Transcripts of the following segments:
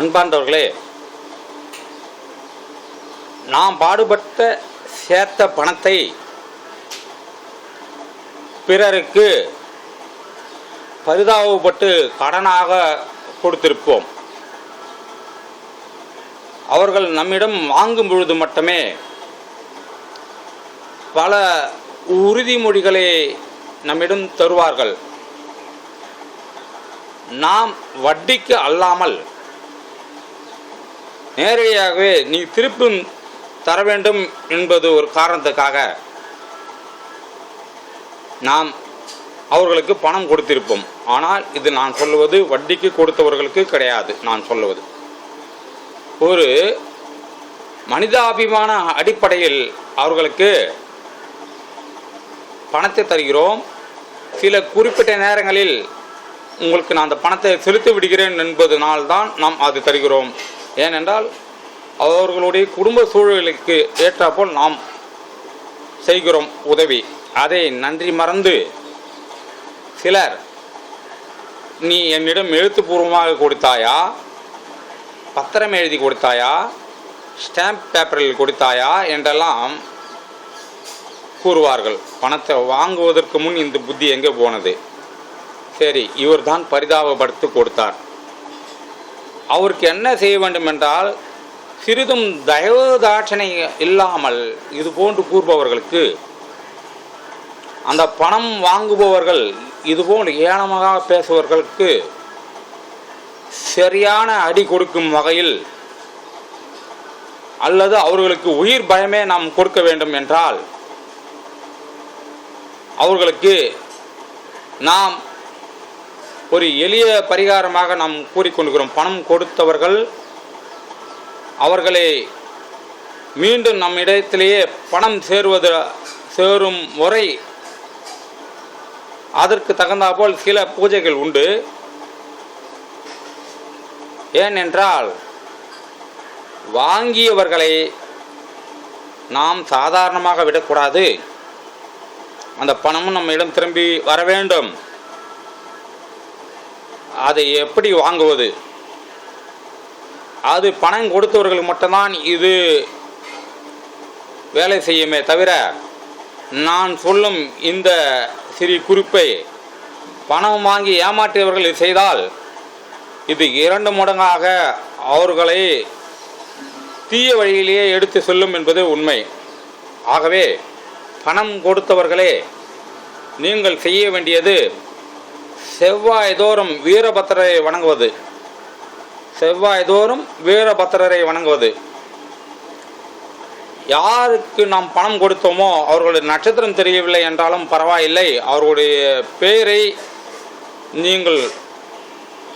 அன்பார்ந்தவர்களே நாம் பாடுபட்ட சேர்த்த பணத்தை பிறருக்கு பரிதாபப்பட்டு கடனாக கொடுத்திருப்போம். அவர்கள் நம்மிடம் வாங்கும் பொழுது மட்டுமே பல உறுதிமொழிகளை நம்மிடம் தருவார்கள். நாம் வட்டிக்கு அல்லாமல் நேரடியாகவே நீ திருப்பும் தர வேண்டும் என்பது ஒரு காரணத்துக்காக நாம் அவர்களுக்கு பணம் கொடுத்திருப்போம். ஆனால் இது நான் சொல்லுவது வட்டிக்கு கொடுத்தவர்களுக்கு கிடையாது நான் சொல்லுவது. ஒரு மனிதாபிமான அடிப்படையில் அவர்களுக்கு பணத்தை தருகிறோம். சில குறிப்பிட்ட நேரங்களில் உங்களுக்கு நான் அந்த பணத்தை செலுத்தி விடுகிறேன் என்பதனால்தான் நாம் அது தருகிறோம். ஏனென்றால் அவர்களுடைய குடும்ப சூழலுக்கு ஏற்றாப்போல் நாம் செய்கிறோம் உதவி. அதை நன்றி மறந்து சிலர் நீ என்னிடம் எழுத்துப்பூர்வமாக கொடுத்தாயா? பத்திரம் எழுதி கொடுத்தாயா? ஸ்டாம்ப் பேப்பரில் கொடுத்தாயா? என்றெல்லாம் கூறுவார்கள். பணத்தை வாங்குவதற்கு முன் இந்த புத்தி எங்கே போனது? சரி இவர்தான் பரிதாபப்படுத்தி கொடுத்தார். அவருக்கு என்ன செய்ய வேண்டும் என்றால் சிறிதும் தயவு தாட்சணை இல்லாமல் இது போன்று கூறுபவர்களுக்கு அந்த பணம் வாங்குபவர்கள் இதுபோன்று ஏனமாக பேசுபவர்களுக்கு சரியான அடி கொடுக்கும் வகையில் அல்லது அவர்களுக்கு உயிர் பயமே நாம் கொடுக்க வேண்டும் என்றால் அவர்களுக்கு நாம் ஒரு எளிய பரிகாரமாக நாம் கூறிக்கொண்டிருக்கிறோம் பணம் கொடுத்தவர்கள் அவர்களை மீண்டும் நம் இடத்திலேயே பணம் சேருவது சேரும் முறை அதற்கு தகுந்தாற்போல் சில பூஜைகள் உண்டு. ஏனென்றால் வாங்கியவர்களை நாம் சாதாரணமாக விடக்கூடாது. அந்த பணமும் நம்மிடம் திரும்பி வர வேண்டும். அதை எப்படி வாங்குவது? அது பணம் கொடுத்தவர்களுக்கு மட்டும்தான் இது வேலை செய்யுமே தவிர நான் சொல்லும் இந்த சிறு குறிப்பை பணம் வாங்கி ஏமாற்றியவர்கள் செய்தால் இது இரண்டு மடங்காக அவர்களை தீய வழியிலேயே எடுத்து செல்லும் என்பது உண்மை. ஆகவே பணம் கொடுத்தவர்களே நீங்கள் செய்ய வேண்டியது செவ்வாய் தோறும் வீரபத்திரரை வணங்குவது. செவ்வாய் தோறும் வீரபத்திரரை வணங்குவது. யாருக்கு நாம் பணம் கொடுத்தோமோ அவர்களுடைய நட்சத்திரம் தெரியவில்லை என்றாலும் பரவாயில்லை. அவர்களுடைய பெயரை நீங்கள்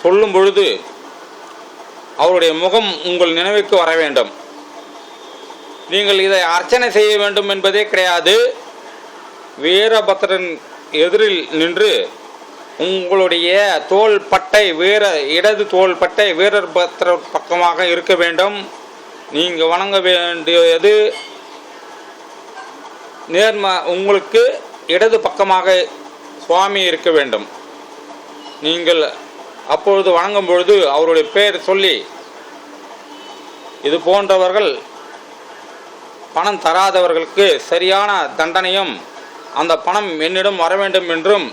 சொல்லும் பொழுது அவருடைய முகம் உங்கள் நினைவுக்கு வர வேண்டும். நீங்கள் இதை அர்ச்சனை செய்ய வேண்டும் என்பதே கிடையாது. வீரபத்திரன் எதிரில் நின்று உங்களுடைய தோள் பட்டை வீர இடது தோள் பட்டை வீரர் பத்திர பக்கமாக இருக்க வேண்டும். நீங்கள் வணங்க வேண்டியது நேர்ம உங்களுக்கு இடது பக்கமாக சுவாமி இருக்க வேண்டும். நீங்கள் அப்பொழுது வணங்கும் பொழுது அவருடைய பெயர் சொல்லி இது போன்றவர்கள் பணம் தராதவர்களுக்கு சரியான தண்டனையும் அந்த பணம் என்னிடம் வர வேண்டும் என்றும்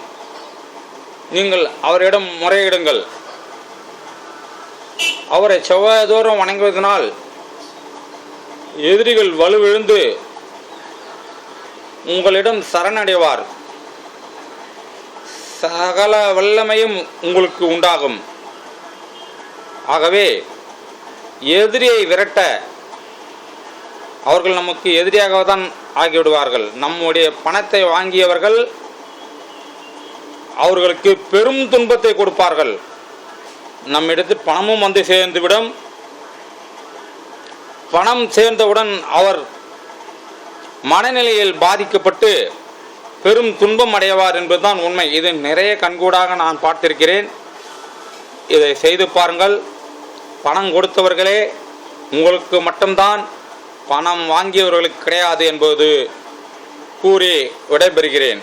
நீங்கள் அவரிடம் முறையிடுங்கள். அவரை செவ்வாய்தோறும் வணங்குவதனால் எதிரிகள் வலுவிழுந்து உங்களிடம் சரணடைவார். சகல வல்லமையும் உங்களுக்கு உண்டாகும். ஆகவே எதிரியை விரட்ட அவர்கள் நமக்கு எதிரியாகத்தான் ஆகிவிடுவார்கள். நம்முடைய பணத்தை வாங்கியவர்கள் அவர்களுக்கு பெரும் துன்பத்தை கொடுப்பார்கள். நம்மிடத்தில் பணமும் வந்து சேர்ந்துவிடும். பணம் சேர்ந்தவுடன் அவர் மனநிலையில் பாதிக்கப்பட்டு பெரும் துன்பம் அடைவார் என்பதுதான் உண்மை. இது நிறைய கண்கூடாக நான் பார்த்திருக்கிறேன். இதை செய்து பாருங்கள். பணம் கொடுத்தவர்களே உங்களுக்கு மட்டும்தான் பணம் வாங்கியவர்களுக்கு கிடையாது என்பது கூறி விடைபெறுகிறேன்.